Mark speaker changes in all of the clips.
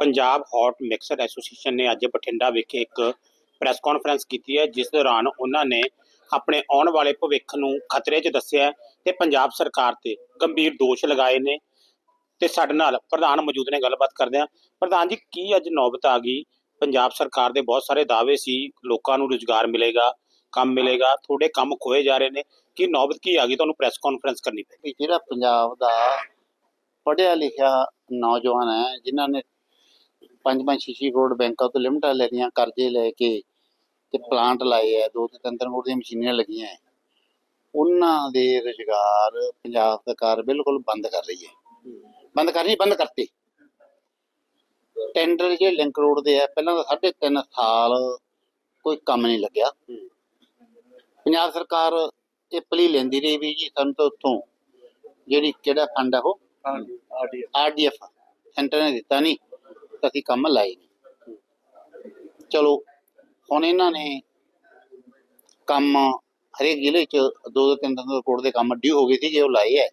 Speaker 1: Punjab hot mixer association ਨੇ ਅੱਜ ਬਠਿੰਡਾ ਵਿਖੇ ਇੱਕ ਪ੍ਰੈਸ ਕਾਨਫਰੰਸ ਕੀਤੀ ਹੈ, ਜਿਸ ਦੌਰਾਨ ਉਹਨਾਂ ਨੇ ਆਪਣੇ ਆਉਣ ਵਾਲੇ ਭਵਿੱਖ ਨੂੰ ਖਤਰੇ 'ਚ ਦੱਸਿਆ ਤੇ ਪੰਜਾਬ ਸਰਕਾਰ ਤੇ ਗੰਭੀਰ ਦੋਸ਼ ਲਗਾਏ ਨੇ ਤੇ ਸਾਡੇ ਨਾਲ ਪ੍ਰਧਾਨ ਮੌਜੂਦ ਨੇ, ਗੱਲਬਾਤ ਕਰਦੇ ਹਾਂ। ਪ੍ਰਧਾਨ ਜੀ, ਕੀ ਅੱਜ ਨੌਬਤ ਆ ਗਈ? ਪੰਜਾਬ ਸਰਕਾਰ ਦੇ ਬਹੁਤ ਸਾਰੇ ਦਾਅਵੇ ਸੀ, ਲੋਕਾਂ ਨੂੰ ਰੁਜ਼ਗਾਰ ਮਿਲੇਗਾ, ਕੰਮ ਮਿਲੇਗਾ ਥੋੜੇ ਕੰਮ ਖੋਏ ਜਾ ਰਹੇ ਨੇ। ਕਿ ਨੌਬਤ ਕੀ ਆ ਗਈ? ਤੁਹਾਨੂੰ ਪ੍ਰੈਸ ਕਾਨਫਰੰਸ ਕਰਨੀ ਪਈ।
Speaker 2: ਜਿਹੜਾ ਪੰਜਾਬ ਦਾ ਪੜ੍ਹਿਆ ਲਿਖਿਆ ਨੌਜਵਾਨ ਹੈ, ਜਿਨ੍ਹਾਂ ਨੇ ਪੰਜ ਪੰਜ ਛੇ ਛੇ ਕਰੋੜ ਬੈਂਕਾਂ ਤੋਂ ਲਿਮਟਾਂ ਲੈਣੀਆਂ ਕਰਜ਼ੇ ਲੈ ਕੇ ਤੇ ਪਲਾਂਟ ਲਾਏ ਆ ਦੋ ਤੇ ਤਿੰਨ ਤਿੰਨ ਕਰੋੜ ਦੀਆਂ ਮਸ਼ੀਨਾਂ ਲੱਗੀਆਂ। ਹੈ ਉਹਨਾਂ ਦੇ ਰੁਜ਼ਗਾਰ ਪੰਜਾਬ ਸਰਕਾਰ ਬਿਲਕੁਲ ਬੰਦ ਕਰ ਰਹੀ ਹੈ। ਬੰਦ ਕਰ ਰਹੀ ਬੰਦ ਕਰਤੇ। ਟੈਂਡਰ ਜਿਹੜੇ ਲਿੰਕ ਰੋਡ ਦੇ ਆ ਪਹਿਲਾਂ ਤਾਂ ਸਾਢੇ ਤਿੰਨ ਸਾਲ ਕੋਈ ਕੰਮ ਨਹੀਂ ਲੱਗਿਆ। ਪੰਜਾਬ ਸਰਕਾਰ ਇਹ ਪਲੀ ਲੈਂਦੀ ਰਹੀ ਵੀ ਜੀ ਸਾਨੂੰ ਤਾਂ ਉੱਥੋਂ ਜਿਹੜੀ ਕਿਹੜਾ ਫੰਡ ਆ ਉਹ? ਆਰਡੀਐਫ ਸੈਂਟਰ ਨੇ ਦਿੱਤਾ ਨਹੀਂ। ਅਸੀਂ ਕੰਮ ਲਾਏ ਚਲੋ ਹੁਣ ਇਹਨਾਂ ਨੇ ਕੰਮ ਹਰੇਕ ਜ਼ਿਲ੍ਹੇ 'ਚ ਦੋ ਦੋ ਤਿੰਨ ਤਿੰਨ ਕਰੋੜ ਦੇ ਕੰਮ ਡਿਊ ਹੋ ਗਏ ਸੀ ਜੇ ਉਹ ਲਾਏ ਹੈ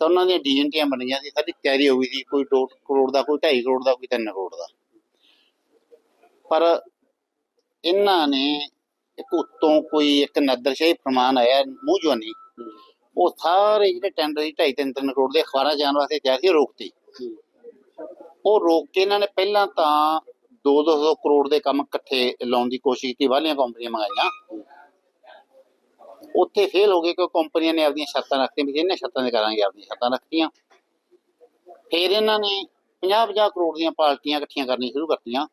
Speaker 2: ਤਾਂ ਉਹਨਾਂ ਦੀਆਂ ਡੀਐਨਟੀਆਂ ਬਣੀਆਂ ਸੀ ਸਾਡੀ ਤਿਆਰੀ ਹੋ ਗਈ ਸੀ ਕੋਈ 2 ਕਰੋੜ ਦਾ ਕੋਈ 2.5 ਕਰੋੜ ਦਾ ਕੋਈ 3 ਕਰੋੜ ਦਾ। ਪਰ ਇਹਨਾਂ ਨੇ ਇੱਕ ਉੱਤੋਂ ਕੋਈ ਇੱਕ ਨਦਰਸ਼ਾਹੀ ਫਰਮਾਨ ਆਇਆ ਮੂੰਹ ਜਵਾਨੀ ਉਹ ਸਾਰੇ ਜਿਹੜੇ ਟੈਂਡਰ ਸੀ 2.5 3 3 ਕਰੋੜ ਦੇ ਅਖਬਾਰਾਂ ਜਾਣ ਵਾਸਤੇ ਤਿਆਰ ਸੀ ਰੋਕਤੀ। ਉਹ ਰੋਕ ਕੇ ਇਹਨਾਂ ਨੇ ਪਹਿਲਾਂ ਤਾਂ 2-200 ਕਰੋੜ ਦੇ ਕੰਮ ਇਕੱਠੇ ਲਾਉਣ ਦੀ ਕੋਸ਼ਿਸ਼ ਕੀਤੀ ਵਾਲੀਆਂ ਕੰਪਨੀਆਂ ਮੰਗਾਈਆਂ। ਉੱਥੇ ਫੇਲ ਹੋ ਗਏ ਕਿ ਕੰਪਨੀਆਂ ਨੇ ਆਪਣੀਆਂ ਸ਼ਰਤਾਂ ਰੱਖਤੀਆਂ ਵੀ ਇਹਨਾਂ ਸ਼ਰਤਾਂ ਦੇ ਕਰਾਂਗੇ ਆਪਣੀਆਂ ਸ਼ਰਤਾਂ ਰੱਖਤੀਆਂ। ਫਿਰ ਇਹਨਾਂ ਨੇ 50-50 ਕਰੋੜ ਦੀਆਂ ਪਾਰਟੀਆਂ ਇਕੱਠੀਆਂ ਕਰਨੀਆਂ ਸ਼ੁਰੂ ਕਰਤੀਆਂ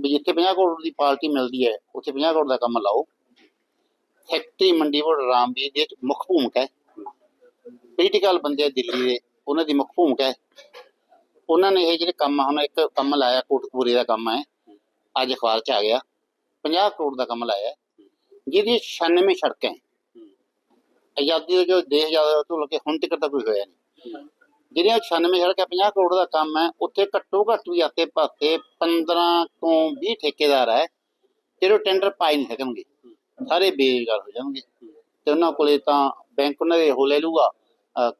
Speaker 2: ਵੀ ਜਿੱਥੇ 50 ਕਰੋੜ ਦੀ ਪਾਰਟੀ ਮਿਲਦੀ ਹੈ, ਉੱਥੇ 50 ਕਰੋੜ ਦਾ ਕੰਮ ਲਾਓ। ਫੈਕਟਰੀ ਮੰਡੀ ਬੋਰਡ ਰਾਮਵੀਰ ਦੇ ਮੁੱਖ ਭੂਮਿਕਾ ਹੈ। ਪੋਲੀਟੀਕਲ ਬੰਦੇ ਦਿੱਲੀ ਦੇ, ਉਹਨਾਂ ਦੀ ਮੁੱਖ ਭੂਮਿਕਾ ਹੈ। ਉਹਨਾਂ ਨੇ ਇਹ ਜਿਹੜੇ ਕੰਮ ਹੁਣ ਇੱਕ ਕੰਮ ਲਾਇਆ, ਕੋਟਕਪੂਰੇ ਦਾ ਕੰਮ ਹੈ ਅੱਜ ਅਖਬਾਰ 'ਚ ਆ ਗਿਆ। 50 ਕਰੋੜ ਦਾ ਕੰਮ ਲਾਇਆ। ਜਿਹਦੀ 96 ਸੜਕਾਂ ਆਜ਼ਾਦੀ ਦਾ ਜੋ ਦੇਸ਼ ਆਜ਼ਾਦ ਤੋਂ ਲੈ ਕੇ ਹੁਣ ਤੱਕ ਤਾਂ ਕੋਈ ਹੋਇਆ ਨਹੀਂ। ਜਿਹੜੀਆਂ 96 ਸੜਕਾਂ 50 ਕਰੋੜ ਦਾ ਕੰਮ ਹੈ, ਉੱਥੇ ਘੱਟੋ ਘੱਟ ਵੀ ਆਤੇ ਪਾਤੇ 15 ਤੋਂ 20 ਠੇਕੇਦਾਰ ਹੈ, ਜਿਹੜੇ ਟੈਂਡਰ ਪਾਈ ਨਹੀਂ ਸਕਣਗੇ। ਸਾਰੇ ਬੇਰੁਜ਼ਗਾਰ ਹੋ ਜਾਣਗੇ। ਤੇ ਉਹਨਾਂ ਕੋਲੇ ਤਾਂ ਬੈਂਕ ਉਹਨਾਂ ਦੇ ਉਹ ਲੈ ਲੂਗਾ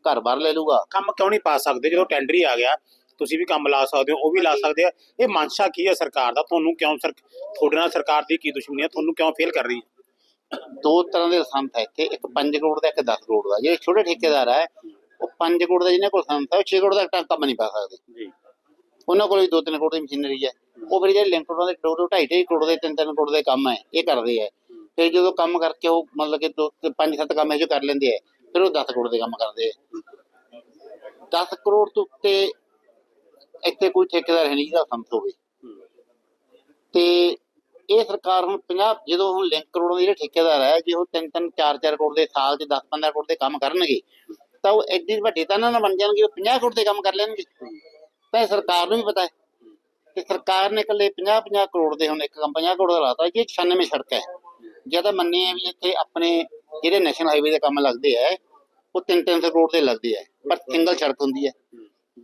Speaker 2: ਘਰ ਬਾਹਰ ਲੈ ਲੂਗਾ
Speaker 1: ਕੰਮ ਕਿਉਂ ਨਹੀਂ ਪਾ ਸਕਦੇ? ਜਦੋਂ ਟੈਂਡਰ ਹੀ ਆ ਗਿਆ ਤੁਸੀਂ ਵੀ ਕੰਮ ਲਾ ਸਕਦੇ ਹੋ ਉਹ ਵੀ ਲਾ ਸਕਦੇ ਆ। ਇਹ ਮਨਸ਼ਾ ਕੀ ਹੈ ਸਰਕਾਰ ਦਾ? ਤੁਹਾਨੂੰ ਕਿਉਂ ਸਰ ਤੁਹਾਡੇ ਨਾਲ ਸਰਕਾਰ ਦੀ ਕੀ ਦੁਸ਼ਮਣੀ ਹੈ ਤੁਹਾਨੂੰ ਕਿਉਂ ਫੇਲ ਕਰ ਰਹੀ ਹੈ
Speaker 2: ਦੋ ਤਰ੍ਹਾਂ ਦੇ ਸੰਤ ਹੈ ਇੱਥੇ। ਇੱਕ 5 ਕਰੋੜ ਦਾ ਇੱਕ 10 ਕਰੋੜ ਦਾ। ਜਿਹੜੇ ਛੋਟੇ ਠੇਕੇਦਾਰ ਹੈ ਉਹ 5 ਕਰੋੜ ਦਾ ਜਿਹਨਾਂ ਕੋਲ ਸੰਤ ਹੈ ਉਹ 6 ਕਰੋੜ ਦਾ ਟਾ- ਕੰਮ ਨਹੀਂ ਪਾ ਸਕਦੇ।
Speaker 1: ਜੀ।
Speaker 2: ਉਹਨਾਂ ਕੋਲ ਵੀ 2-3 ਕਰੋੜ ਦੀ ਮਸ਼ੀਨਰੀ ਹੈ ਉਹ ਫਿਰ ਜਿਹੜੇ ਲਿੰਕ ਉਹਨਾਂ ਦੇ 2-2 2.5 ਕਰੋੜ ਦੇ 3-3 ਕਰੋੜ ਦੇ ਕੰਮ ਹੈ ਇਹ ਕਰਦੇ ਹੈ ਫਿਰ ਜਦੋਂ ਕੰਮ ਕਰਕੇ ਉਹ ਮਤਲਬ ਕਿ 5-7 ਕੰਮ ਇਹ ਜੋ ਕਰ ਲੈਂਦੇ ਹੈ ਫਿਰ ਉਹ 10 ਕਰੋੜ ਦੇ ਕੰਮ ਕਰਦੇ ਹੈ 10 ਕਰੋੜ ਤੋਂ ਉੱਤੇ ਇੱਥੇ ਕੋਈ ਠੇਕੇਦਾਰ ਹੈ ਨਹੀਂ ਜਿਹਦਾ ਸੰਤ ਹੋਵੇ। ਤੇ ਇਹ ਸਰਕਾਰ ਹੁਣ 50 ਜਦੋਂ ਹੁਣ ਲਿੰਕ ਕਰੋੜਾਂ ਦੇ ਜਿਹੜੇ ਠੇਕੇਦਾਰ ਹੈ ਜੇ ਉਹ 3-3 4-4 ਕਰੋੜ ਦੇ ਸਾਲ 'ਚ 10-15 ਕਰੋੜ ਦੇ ਕੰਮ ਕਰਨਗੇ, ਤਾਂ ਉਹ ਐਡੀ ਵੱਡੇ ਤਾਂ ਨਾ ਬਣ ਜਾਣਗੇ, ਉਹ 50 ਕਰੋੜ ਦੇ ਕੰਮ ਕਰ ਲੈਣਗੇ। ਤਾਂ ਸਰਕਾਰ ਨੂੰ ਵੀ ਪਤਾ ਹੈ ਕਿ ਸਰਕਾਰ ਨੇ ਇਕੱਲੇ 50-50 ਕਰੋੜ ਦੇ ਹੁਣ ਇੱਕ ਕੰਮ 50 ਕਰੋੜ ਦਾ ਲਾਤਾ ਕਿ 96 ਸੜਕ ਹੈ। ਜਦ ਮੰਨੇ ਆ ਵੀ ਇੱਥੇ ਆਪਣੇ ਜਿਹੜੇ ਨੈਸ਼ਨਲ ਹਾਈਵੇ ਦੇ ਕੰਮ ਲੱਗਦੇ ਆ, ਉਹ 3-300 ਕਰੋੜ ਦੇ ਲੱਗਦੇ ਆ, ਪਰ ਸਿੰਗਲ ਸੜਕ ਹੁੰਦੀ ਹੈ।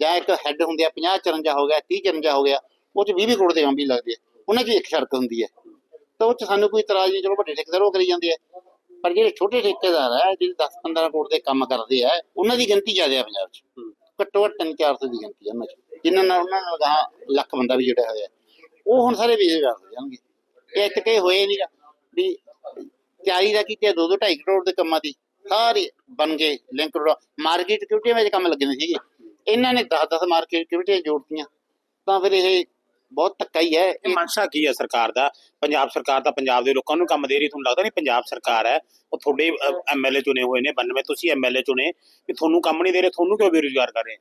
Speaker 2: ਜਾਂ ਇੱਕ ਹੈੱਡ ਹੁੰਦੇ ਆ 50 54 ਹੋ ਗਿਆ 30 54 ਹੋ ਗਿਆ ਉਹ ਚ 20 ਕਰੋੜ ਦੇ ਕੰਮ ਵੀ ਲੱਗਦੇ ਆ। ਉਹਨਾਂ 'ਚ ਇੱਕ ਸੜਕ ਹੁੰਦੀ ਹੈ ਤਾਂ ਉਹ 'ਚ ਸਾਨੂੰ ਕੋਈ ਇਤਰਾਜ਼ ਨਹੀਂ ਚਲੋ ਵੱਡੇ ਠੇਕੇਦਾਰ ਉਹ ਕਰੀ ਜਾਂਦੇ ਆ। ਪਰ ਜਿਹੜੇ ਛੋਟੇ ਠੇਕੇਦਾਰ ਆ ਜਿਹੜੇ 10-15 ਕਰੋੜ ਦੇ ਕੰਮ ਕਰਦੇ ਆ ਉਹਨਾਂ ਦੀ ਗਿਣਤੀ ਜ਼ਿਆਦਾ ਆ ਪੰਜਾਬ 'ਚ। ਘੱਟੋ ਘੱਟ 3-400 ਦੀ ਗਿਣਤੀ ਆ ਉਹਨਾਂ 'ਚ। ਜਿਨ੍ਹਾਂ ਨਾਲ ਉਹਨਾਂ ਨਾਲ ਗਾਹਾਂ ਲੱਖ ਬੰਦਾ ਵੀ ਜੁੜਿਆ ਹੋਇਆ। ਉਹ ਹੁਣ ਸਾਰੇ ਬੇਰੁਜ਼ਗਾਰ ਹੋ ਜਾਣਗੇ। ਇਹ ਕਈ ਹੋਏ ਨਹੀਂਗਾ ਵੀ ਤਿਆਰੀ ਦਾ ਕੀਤੀ 2-2 2.5 ਕਰੋੜ ਦੇ ਕੰਮਾਂ ਦੀ ਸਾਰੇ ਬਣ ਗਏ ਲਿੰਕ ਰੋਡ ਮਾਰਕੀਟ ਕਿਊਟੀਆਂ ਵਿੱਚ ਕੰਮ ਲੱਗੇ ਨੇ ਸੀਗੇ? ਇਹਨਾਂ ਨੇ 10-10 ਮਾਰਕੀਟ ਕਿਊਟੀਆਂ ਜੋੜਤੀਆਂ ਤਾਂ ਫਿਰ ਇਹ ਬਹੁਤ ਧੱਕਾ ਹੀ ਹੈ।
Speaker 1: ਇਹ ਮਨਸ਼ਾ ਕੀ ਹੈ ਸਰਕਾਰ ਦਾ? ਪੰਜਾਬ ਸਰਕਾਰ ਤਾਂ ਪੰਜਾਬ ਦੇ ਲੋਕਾਂ ਨੂੰ ਕੰਮ ਦੇ ਰਹੀ ਤੁਹਾਨੂੰ ਲੱਗਦਾ ਨਹੀਂ ਪੰਜਾਬ ਸਰਕਾਰ ਹੈ? ਉਹ ਤੁਹਾਡੇ ਐਮਐਲਏ ਚੁਣੇ ਹੋਏ ਨੇ 92 ਤੁਸੀਂ ਐਮਐਲਏ ਚੁਣੇ। ਕਿ ਤੁਹਾਨੂੰ ਕੰਮ ਨਹੀਂ ਦੇ ਰਹੇ ਤੁਹਾਨੂੰ ਕਿਉਂ ਬੇਰੁਜ਼ਗਾਰ ਕਰ ਰਹੇ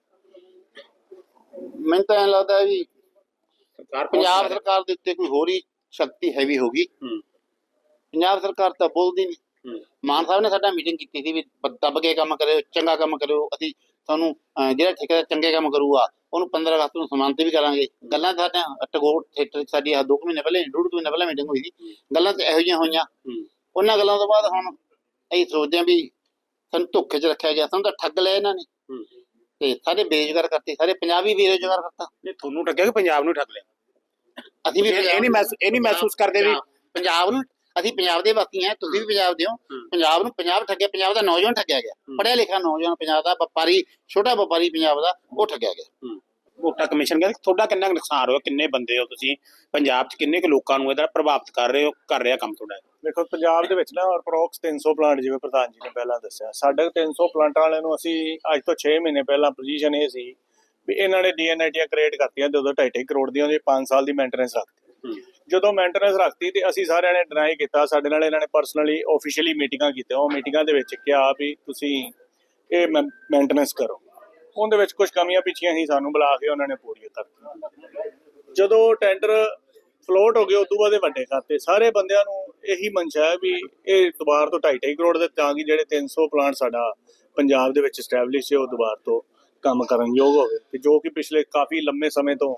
Speaker 2: ਮੈਨੂੰ ਤਾਂ ਐਂ ਲੱਗਦਾ ਵੀ
Speaker 1: ਸਰਕਾਰ
Speaker 2: ਪੰਜਾਬ ਸਰਕਾਰ ਦੇ ਉੱਤੇ ਕੋਈ ਹੋਰ ਹੀ ਸ਼ਕਤੀ ਹੈਵੀ ਹੋਗੀ ਪੰਜਾਬ ਸਰਕਾਰ ਤਾਂ ਬੋਲਦੀ ਨਹੀਂ ਮਾਨ ਸਾਹਿਬ ਨੇ ਸਾਡਾ ਮੀਟਿੰਗ ਕੀਤੀ ਸੀ ਵੀ ਦੱਬ ਕੇ ਕੰਮ ਕਰਿਓ ਚੰਗਾ ਕੰਮ ਕਰਿਓ। ਅਸੀਂ ਤੁਹਾਨੂੰ ਜਿਹੜਾ ਠੇਕੇਦਾਰ ਚੰਗੇ ਕੰਮ ਕਰੂਗਾ ਉਹਨੂੰ 15 ਅਗਸਤ ਨੂੰ ਸਨਮਾਨਿਤ ਵੀ ਕਰਾਂਗੇ। ਗੱਲਾਂ ਤਾਂ ਟਗੋਰ ਥੀਏਟਰ ਸਾਡੀ ਆ ਦੋ ਕੁ ਮਹੀਨੇ ਪਹਿਲੇ ਡੂਢ ਮਹੀਨੇ ਪਹਿਲਾਂ ਮੀਟਿੰਗ ਹੋਈ ਸੀ। ਗੱਲਾਂ ਤਾਂ ਇਹੋ ਜਿਹੀਆਂ ਹੋਈਆਂ। ਉਹਨਾਂ ਗੱਲਾਂ ਤੋਂ ਬਾਅਦ ਹੁਣ ਅਸੀਂ ਸੋਚਦੇ ਹਾਂ ਵੀ ਸਾਨੂੰ ਧੋਖੇ 'ਚ ਰੱਖਿਆ ਗਿਆ ਸਾਨੂੰ ਤਾਂ ਠੱਗ ਲਿਆ ਇਹਨਾਂ ਨੇ। ਤੇ ਸਾਰੇ ਬੇਰੁਜ਼ਗਾਰ ਕਰਤੇ ਸਾਰੇ ਪੰਜਾਬੀ ਬੇਰੁਜ਼ਗਾਰ ਕਰਤਾ।
Speaker 1: ਨਹੀਂ ਤੁਹਾਨੂੰ ਠੱਗਿਆ ਕਿ ਪੰਜਾਬ ਨੂੰ ਠੱਗ ਲਿਆ?
Speaker 2: ਅਸੀਂ ਵੀ
Speaker 1: ਇਹ ਨਹੀਂ ਮਹਿਸੂਸ ਇਹ ਨਹੀਂ ਮਹਿਸੂਸ ਕਰਦੇ ਵੀ
Speaker 2: ਪੰਜਾਬ ਨੂੰ ਅਸੀਂ ਪੰਜਾਬ ਦੇ ਵਾਸੀ ਹਾਂ ਤੁਸੀਂ ਵੀ ਪੰਜਾਬ ਦੇ ਹੋ। ਪੰਜਾਬ ਨੂੰ ਪੰਜਾਬ ਠੱਗਿਆ ਪੰਜਾਬ ਦਾ ਨੌਜਵਾਨ ਠੱਗਿਆ ਗਿਆ।
Speaker 1: ਹੂੰ।
Speaker 2: ਪੜ੍ਹਿਆ ਲਿਖਿਆ ਨੌਜਵਾਨ ਪੰਜਾਬ ਦਾ ਵਪਾਰੀ ਛੋਟਾ ਵਪਾਰੀ ਪੰਜਾਬ ਦਾ ਉਹ ਠੱਗਿਆ ਗਿਆ।
Speaker 1: ਵੋਟਾਂ ਕਮਿਸ਼ਨ ਕਹਿੰਦੇ ਤੁਹਾਡਾ ਕਿੰਨਾ ਕੁ ਨੁਕਸਾਨ ਹੋਇਆ ਕਿੰਨੇ ਬੰਦੇ ਹੋ ਤੁਸੀਂ? ਪੰਜਾਬ 'ਚ ਕਿੰਨੇ ਕੁ ਲੋਕਾਂ ਨੂੰ ਇਹਦਾ ਪ੍ਰਭਾਵਿਤ ਕਰ ਰਹੇ ਹੋ ਕਰ ਰਿਹਾ ਕੰਮ ਤੁਹਾਡਾ?
Speaker 3: ਦੇਖੋ ਪੰਜਾਬ ਦੇ ਵਿੱਚ ਨਾ ਅਪਰੋਕਸ 300 ਪਲਾਂਟ ਜਿਵੇਂ ਪ੍ਰਧਾਨ ਜੀ ਨੇ ਪਹਿਲਾਂ ਦੱਸਿਆ। ਸਾਡੇ 300 ਪਲਾਂਟਾਂ ਵਾਲਿਆਂ ਨੂੰ ਅਸੀਂ ਅੱਜ ਤੋਂ 6 ਮਹੀਨੇ ਪਹਿਲਾਂ ਪੋਜੀਸ਼ਨ ਇਹ ਸੀ ਵੀ ਇਹਨਾਂ ਨੇ ਡੀਐਨਆਈਟੀਆਂ ਕ੍ਰੀਏਟ ਕਰਤੀਆਂ ਤੇ ਉਦੋਂ 2.5 ਕਰੋੜ ਦੀਆਂ ਉਹਦੇ 5 ਸਾਲ ਦੀ ਮੇਨਟੇਨੈਂਸ ਰੱਖਤੀ। ਜਦੋਂ ਮੇਨਟੇਨੈਂਸ ਰੱਖਤੀ ਤੇ ਅਸੀਂ ਸਾਰਿਆਂ ਨੇ ਡਿਨਾਈ ਕੀਤਾ, ਸਾਡੇ ਨਾਲ ਇਹਨਾਂ ਨੇ ਪਰਸਨਲੀ ਆਫੀਸ਼ੀਅਲੀ ਮੀਟਿੰਗਾਂ ਕੀਤੀਆਂ। ਉਹ ਮੀਟਿੰਗਾਂ ਦੇ ਵਿੱਚ ਕਿਹਾ ਵੀ ਤੁਸੀਂ ਇਹ ਮੇਨਟੇਨੈਂਸ ਕਰੋ। ਉਹਦੇ ਵਿੱਚ ਕੁਝ ਕਮੀਆਂ ਪਿੱਛੀਆਂ ਸੀ ਸਾਨੂੰ ਬੁਲਾ ਕੇ ਉਹਨਾਂ ਨੇ ਪੂਰੀਆਂ ਕਰਤੀਆਂ ਜਦੋਂ ਟੈਂਡਰ ਫਲੋਟ ਹੋ ਗਏ, ਉਦੋਂ ਬਾਅਦ ਇਹ ਵੱਡੇ ਖਾਤੇ ਸਾਰੇ ਬੰਦਿਆਂ ਨੂੰ ਇਹੀ ਮਨਸ਼ਾ ਹੈ ਵੀ ਇਹ ਦੁਬਾਰ ਤੋਂ 2.5 ਕਰੋੜ ਦੇ ਤਾਂ ਕਿ ਜਿਹੜੇ 300 ਪਲਾਂਟ ਸਾਡਾ ਪੰਜਾਬ ਦੇ ਵਿੱਚ ਸਟੈਬਲਿਸ਼ ਹੈ ਉਹ ਦੁਬਾਰ ਤੋਂ ਕੰਮ ਕਰਨ ਯੋਗ ਹੋਵੇ। ਤੇ ਜੋ ਕਿ ਪਿਛਲੇ ਕਾਫੀ ਲੰਮੇ ਸਮੇਂ ਤੋਂ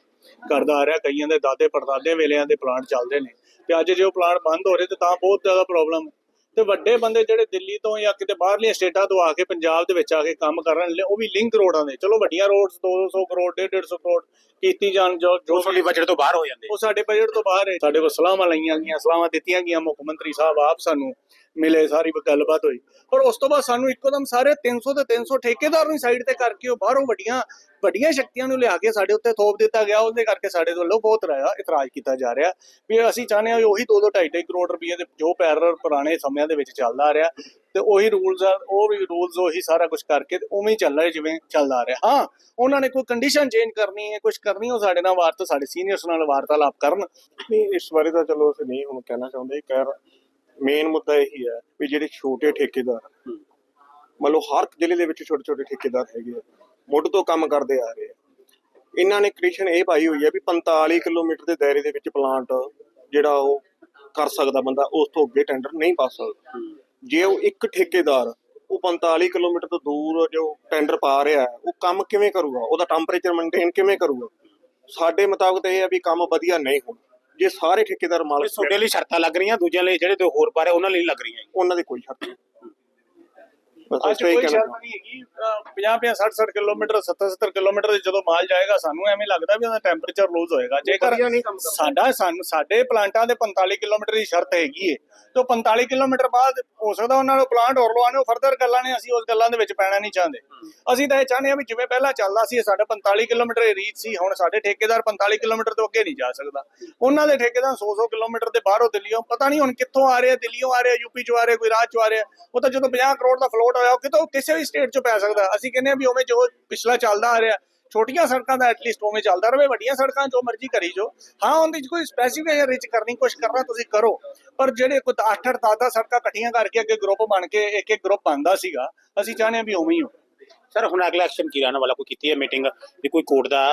Speaker 3: ਕਰਦਾ ਆ ਰਿਹਾ ਕਈਆਂ ਦੇ ਦਾਦੇ ਪੜਦਾਦੇ ਵੇਲਿਆਂ ਦੇ ਪਲਾਂਟ ਚੱਲਦੇ ਨੇ। ਤੇ ਅੱਜ ਜੇ ਉਹ ਪਲਾਂਟ ਬੰਦ ਹੋ ਰਹੇ ਤੇ ਤਾਂ ਬਹੁਤ ਜ਼ਿਆਦਾ ਪ੍ਰੋਬਲਮ ਤੇ ਵੱਡੇ ਬੰਦੇ ਜਿਹੜੇ ਦਿੱਲੀ ਤੋਂ ਜਾਂ ਕਿਤੇ ਬਾਹਰਲੀਆਂ ਸਟੇਟਾਂ ਤੋਂ ਆ ਕੇ ਪੰਜਾਬ ਦੇ ਵਿੱਚ ਆ ਕੇ ਕੰਮ ਕਰਨ ਲਈ ਉਹ ਵੀ ਲਿੰਕ ਰੋਡਾਂ ਦੇ ਚਲੋ ਵੱਡੀਆਂ ਰੋਡਸ 200 ਕਰੋੜ 150 ਕਰੋੜ ਕੀਤੀ ਜਾਣ ਜੋ ਜੋ
Speaker 1: ਤੁਹਾਡੀ ਬਜਟ ਤੋਂ ਬਾਹਰ ਹੋ ਜਾਂਦੇ।
Speaker 3: ਉਹ ਸਾਡੇ ਬਜਟ ਤੋਂ ਬਾਹਰ ਹੈ। ਸਾਡੇ ਕੋਲ ਸਲਾਹਾਂ ਲਈਆਂ ਗਈਆਂ ਸਲਾਹਾਂ ਦਿੱਤੀਆਂ ਗਈਆਂ। ਮੁੱਖ ਮੰਤਰੀ ਸਾਹਿਬ ਆਪ ਸਾਨੂੰ ਮਿਲੇ, ਸਾਰੀ ਗੱਲਬਾਤ ਹੋਈ। ਪਰ ਉਸ ਤੋਂ ਬਾਅਦ ਸਾਨੂੰ ਇੱਕੋਦਮ ਸਾਰੇ 300 ਤੇ 300 ਠੇਕੇਦਾਰ ਨੂੰ ਸਾਈਡ ਤੇ ਕਰਕੇ ਉਹ ਬਾਹਰੋਂ ਵੱਡੀਆਂ ਵੱਡੀਆਂ ਸ਼ਕਤੀਆਂ ਨੂੰ ਲਿਆ ਕੇ ਸਾਡੇ ਉੱਤੇ ਥੋਪ ਦਿੱਤਾ ਗਿਆ। ਉਹਦੇ ਕਰਕੇ ਸਾਡੇ ਵੱਲੋਂ ਬਹੁਤ ਰਾਇਆ, ਇਤਰਾਜ਼ ਕੀਤਾ ਜਾ ਰਿਹਾ। ਵੀ ਅਸੀਂ ਚਾਹੁੰਦੇ ਹਾਂ ਉਹੀ 2-2 2.5 ਕਰੋੜ ਰੁਪਏ ਦੇ ਜੋ ਪੈਰਲ ਪੁਰਾਣੇ ਸਮਿਆਂ ਦੇ ਵਿੱਚ ਚੱਲਦਾ ਆ ਰਿਹਾ, ਤੇ ਉਹੀ ਰੂਲਸ ਆ, ਉਹ ਵੀ ਰੂਲਸ ਉਹੀ ਸਾਰਾ ਕੁਝ ਕਰਕੇ ਤੇ ਉਵੇਂ ਹੀ ਚੱਲ ਰਿਹਾ ਜਿਵੇਂ ਚੱਲਦਾ ਆ ਰਿਹਾ। ਹਾਂ, ਉਹਨਾਂ ਨੇ ਕੋਈ ਕੰਡੀਸ਼ਨ ਚੇਂਜ ਕਰਨੀ ਹੈ ਕੁਝ ਕਰਨੀ ਉਹ ਸਾਡੇ ਨਾਲ ਵਾਰਤਾ, ਸਾਡੇ ਸੀਨੀਅਰਸ ਨਾਲ ਵਾਰਤਾਲਾਪ ਕਰਨ।
Speaker 4: ਨਹੀਂ, ਇਸ ਬਾਰੇ ਤਾਂ ਚਲੋ ਅਸੀਂ ਨਹੀਂ ਹੁਣ ਕਹਿਣਾ ਚਾਹੁੰਦੇ। ਕਰ ਮੇਨ ਮੁੱਦਾ ਇਹੀ ਹੈ ਵੀ ਜਿਹੜੇ ਛੋਟੇ ਠੇਕੇਦਾਰ ਮੰਨ ਲਓ ਹਰ ਜ਼ਿਲ੍ਹੇ ਦੇ ਵਿੱਚ ਛੋਟੇ ਛੋਟੇ ਠੇਕੇਦਾਰ ਹੈਗੇ ਆ ਮੁੱਢ ਤੋਂ ਕੰਮ ਕਰਦੇ ਆ ਰਹੇ ਆ। ਇਹਨਾਂ ਨੇ ਕੰਡੀਸ਼ਨ ਇਹ ਪਾਈ ਹੋਈ ਹੈ ਵੀ 45 ਕਿਲੋਮੀਟਰ ਦੇ ਦਾਇਰੇ ਦੇ ਵਿੱਚ ਪਲਾਂਟ ਜਿਹੜਾ ਉਹ ਕਰ ਸਕਦਾ ਬੰਦਾ ਉਸ ਤੋਂ ਅੱਗੇ ਟੈਂਡਰ ਨਹੀਂ ਪਾ ਸਕਦਾ। ਜੇ ਉਹ ਇੱਕ ਠੇਕੇਦਾਰ ਉਹ 45 ਕਿਲੋਮੀਟਰ ਤੋਂ ਦੂਰ ਜੋ ਟੈਂਡਰ ਪਾ ਰਿਹਾ ਉਹ ਕੰਮ ਕਿਵੇਂ ਕਰੂਗਾ? ਉਹਦਾ ਟੈਂਪਰੇਚਰ ਮੇਨਟੇਨ ਕਿਵੇਂ ਕਰੂਗਾ? ਸਾਡੇ ਮੁਤਾਬਕ ਤਾਂ ਇਹ ਹੈ ਵੀ ਕੰਮ ਵਧੀਆ ਨਹੀਂ ਹੋਣਾ। ਜੇ ਸਾਰੇ ਠੇਕੇਦਾਰ ਮਾਲਕ
Speaker 1: ਤੁਹਾਡੇ ਲਈ ਸ਼ਰਤਾਂ ਲੱਗ ਰਹੀਆਂ ਦੂਜਿਆਂ ਲਈ ਜਿਹੜੇ ਤੇ ਹੋਰ ਰਹੇ ਉਹਨਾਂ ਲਈ ਲੱਗ ਰਹੀਆਂ
Speaker 4: ਉਹਨਾਂ ਦੀ ਕੋਈ ਸ਼ਰਤ ਨਹੀਂ।
Speaker 3: ਅੱਜ ਕੋਈ ਸ਼ਰਮ ਨਹੀਂ ਹੈਗੀ 50 50 60 60 ਕਿਲੋਮੀਟਰ 70 70 ਕਿਲੋਮੀਟਰ ਦੇ ਜਦੋਂ ਮਾਲ ਜਾਏਗਾ ਸਾਨੂੰ ਐਵੇਂ ਲੱਗਦਾ ਵੀ ਉਹਦਾ ਟੈਂਪਰੇਚਰ ਲੂਜ਼ ਹੋਏਗਾ ਜੇਕਰ। ਸਾਡਾ ਸਾਨੂੰ ਸਾਡੇ ਪਲਾਂਟਾਂ ਦੇ 45 ਕਿਲੋਮੀਟਰ ਦੀ ਸ਼ਰਤ ਹੈਗੀ ਏ ਤੇ 45 ਕਿਲੋਮੀਟਰ ਬਾਅਦ ਹੋ ਸਕਦਾ ਉਹਨਾਂ ਨੂੰ ਪਲਾਂਟ ਹੋਰ ਲਵਾਣੇ ਉਹ ਫਰਦਰ ਗੱਲਾਂ ਨੇ ਅਸੀਂ ਉਸ ਗੱਲਾਂ ਦੇ ਵਿੱਚ ਪੈਣਾ ਨਹੀਂ ਚਾਹੁੰਦੇ ਅਸੀਂ ਤਾਂ ਇਹ ਚਾਹੁੰਦੇ ਹਾਂ ਵੀ ਜਿਵੇਂ ਪਹਿਲਾਂ ਚੱਲਦਾ ਸੀ ਸਾਡਾ 45 ਕਿਲੋਮੀਟਰ ਦੀ ਰੀਚ ਸੀ ਹੁਣ ਸਾਡੇ ਠੇਕੇਦਾਰ 45 ਕਿਲੋਮੀਟਰ ਤੋਂ ਅੱਗੇ ਨਹੀਂ ਜਾ ਸਕਦਾ ਉਹਨਾਂ ਦੇ ਠੇਕੇਦਾਰ 100-100 ਕਿਲੋਮੀਟਰ ਦੇ ਬਾਹਰੋਂ ਦਿੱਲੀੋਂ ਪਤਾ ਨਹੀਂ ਹੁਣ ਕਿੱਥੋਂ ਆ ਰਹੇ ਆ ਦਿੱਲੀੋਂ ਆ ਰਹੇ ਆ ਯੂਪੀ ਚੋਂ ਆ ਰਹੇ ਆ, ਕੋਈ ਰਾਜ ਚੋਂ ਆ ਰਹੇ ਆ। ਉਹ ਤਾਂ ਜਦੋਂ 50 ਕਰੋੜ ਦਾ ਫਲੋਟ ਹੋਇਆ ਉਹ ਕਿਤੋਂ ਕਿਸੇ ਵੀ ਸਟੇਟ ਚੋਂ ਪੈ ਸਕਦਾ। ਅਸੀਂ ਕਹਿੰਦੇ ਆ ਵੀ ਉਵੇਂ ਜੋ ਪਿਛਲਾ ਚੱਲਦਾ ਆ ਰਿਹਾ, ਛੋਟੀਆਂ ਸੜਕਾਂ ਦਾ ਐਟਲੀਸਟ ਉਵੇਂ ਚੱਲਦਾ ਰਹੇ, ਵੱਡੀਆਂ ਸੜਕਾਂ ਜੋ ਮਰਜ਼ੀ ਕਰੀ ਜੋ ਹਾਂ, ਉਹਦੇ 'ਚ ਕੋਈ ਸਪੈਸੀਫਿਕ ਰਿਚ ਕਰਨੀ, ਕੁਛ ਕਰਨਾ ਤੁਸੀਂ ਕਰੋ। ਪਰ ਜਿਹੜੇ ਕੋਈ 8-8 10 ਸੜਕਾਂ ਇਕੱਠੀਆਂ ਕਰਕੇ ਅੱਗੇ ਗਰੁੱਪ ਬਣ ਕੇ, ਇੱਕ ਇੱਕ ਗਰੁੱਪ ਬਣਦਾ ਸੀਗਾ, ਅਸੀਂ ਚਾਹੁੰਦੇ ਆ ਵੀ ਉਵੇਂ ਹੀ ਹੋ।
Speaker 1: ਸਰ ਹੁਣ ਅਗਲਾ ਐਕਸ਼ਨ ਕੀ ਰਹਿਣ ਵਾਲਾ? ਕੋਈ ਕੀਤੀ ਹੈ ਮੀਟਿੰਗ ਵੀ ਕੋਈ ਕੋਰਟ ਦਾ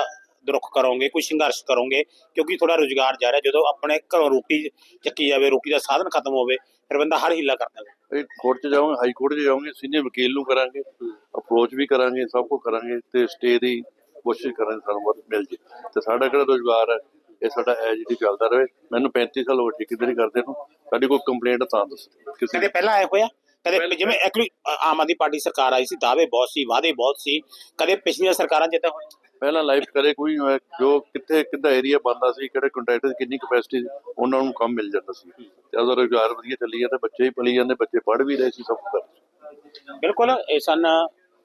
Speaker 1: ਰੁਖ ਕਰੋਗੇ ਕੋਈ ਸੰਘਰਸ਼ ਕਰੋਗੇ ਕਿਉਂਕਿ ਥੋੜਾ ਰੁਜ਼ਗਾਰ ਜਾ ਰਿਹਾ ਜਦੋਂ ਆਪਣੇ ਘਰੋਂ ਰੋਟੀ ਚੱਕੀ ਜਾਵੇ ਰੋਟੀ ਦਾ ਸਾਧਨ ਖਤਮ ਹੋਵੇ ਫਿਰ ਬੰਦਾ ਹਰ ਹਿੱਲਾ ਕਰਦਾ ਹੈ।
Speaker 5: ਇਹ ਕੋਰਟ 'ਚ ਜਾਵਾਂਗੇ ਹਾਈ ਕੋਰਟ 'ਚ ਜਾਵਾਂਗੇ ਸੀਨੀਅਰ ਵਕੀਲ ਨੂੰ ਕਰਾਂਗੇ ਅਪਰੋਚ ਵੀ ਕਰਾਂਗੇ ਸਭ ਕੁਝ ਕਰਾਂਗੇ ਤੇ ਸਟੇ ਦੀ ਕੋਸ਼ਿਸ਼ ਕਰਾਂਗੇ ਸਾਨੂੰ ਮਦਦ ਮਿਲ ਜੇ। ਤੇ ਸਾਡਾ ਕਿਹੜਾ ਰੁਜ਼ਗਾਰ ਹੈ? ਇਹ ਸਾਡਾ ਐ ਜਿਹੜੀ ਚੱਲਦਾ ਰਹੇ। ਮੈਨੂੰ 35 ਸਾਲ ਹੋ ਗਏ ਠੇਕੇਦਾਰੀ ਕਰਦੇ ਨੂੰ ਸਾਡੀ ਕੋਈ ਕੰਪਲੇਂਟ ਤਾਂ ਦੱਸ ਕਿਸੇ
Speaker 1: ਕਦੇ ਪਹਿਲਾਂ ਆਇਆ ਹੋਇਆ? ਕਦੇ ਜਿਵੇਂ ਐਕਚੁਅਲੀ ਆਮ ਆਦਮੀ ਪਾਰਟੀ ਸਰਕਾਰ ਆਈ ਸੀ ਦਾਅਵੇ ਬਹੁਤ ਸੀ ਵਾਅਦੇ ਬਹੁਤ ਸੀ ਕਦੇ ਪਿਛਲੀਆਂ ਸਰਕਾਰਾਂ ਜਿੱਦਾਂ ਹੋਇਆ
Speaker 5: ਪਹਿਲਾਂ ਲਾਈਫ ਕਰੇ, ਕੋਈ ਨਹੀਂ ਹੋਇਆ ਜੋ ਕਿੱਥੇ, ਕਿੱਦਾਂ ਏਰੀਆ ਬੰਦਾ ਸੀ, ਕਿਹੜੇ ਕੰਟਰੈਕਟਰ ਕਿੰਨੀ ਕਪੈਸਿਟੀ ਉਹਨਾਂ ਨੂੰ ਕੰਮ ਮਿਲ ਜਾਂਦਾ ਸੀ। ਤੇ ਉਹਦਾ ਰੁਜ਼ਗਾਰ ਵਧੀਆ ਚੱਲੀ ਜਾਂਦਾ, ਬੱਚੇ ਹੀ ਪਲੀ ਜਾਂਦੇ, ਬੱਚੇ ਪੜ੍ਹ ਵੀ ਰਹੇ ਸੀ, ਸਭ ਕੁਛ
Speaker 1: ਬਿਲਕੁਲ, ਇਹ ਸਨ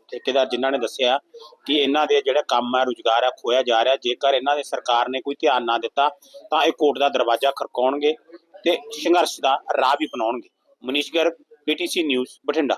Speaker 1: ਠੇਕੇਦਾਰ ਜਿਨ੍ਹਾਂ ਨੇ ਦੱਸਿਆ ਕਿ ਇਹਨਾਂ ਦੇ ਜਿਹੜਾ ਕੰਮ ਹੈ, ਰੁਜ਼ਗਾਰ ਹੈ ਖੋਇਆ ਜਾ ਰਿਹਾ। ਜੇਕਰ ਇਹਨਾਂ ਦੇ ਸਰਕਾਰ ਨੇ ਕੋਈ ਧਿਆਨ ਨਾ ਦਿੱਤਾ, ਤਾਂ ਇਹ ਕੋਰਟ ਦਾ ਦਰਵਾਜ਼ਾ ਖੜਕਾਉਣਗੇ ਤੇ ਸੰਘਰਸ਼ ਦਾ ਰਾਹ ਵੀ ਬਣਾਉਣਗੇ। ਮਨੀਸ਼ ਗਰ ਪੀਟੀਸੀ ਨਿਊਜ਼ ਬਠਿੰਡਾ।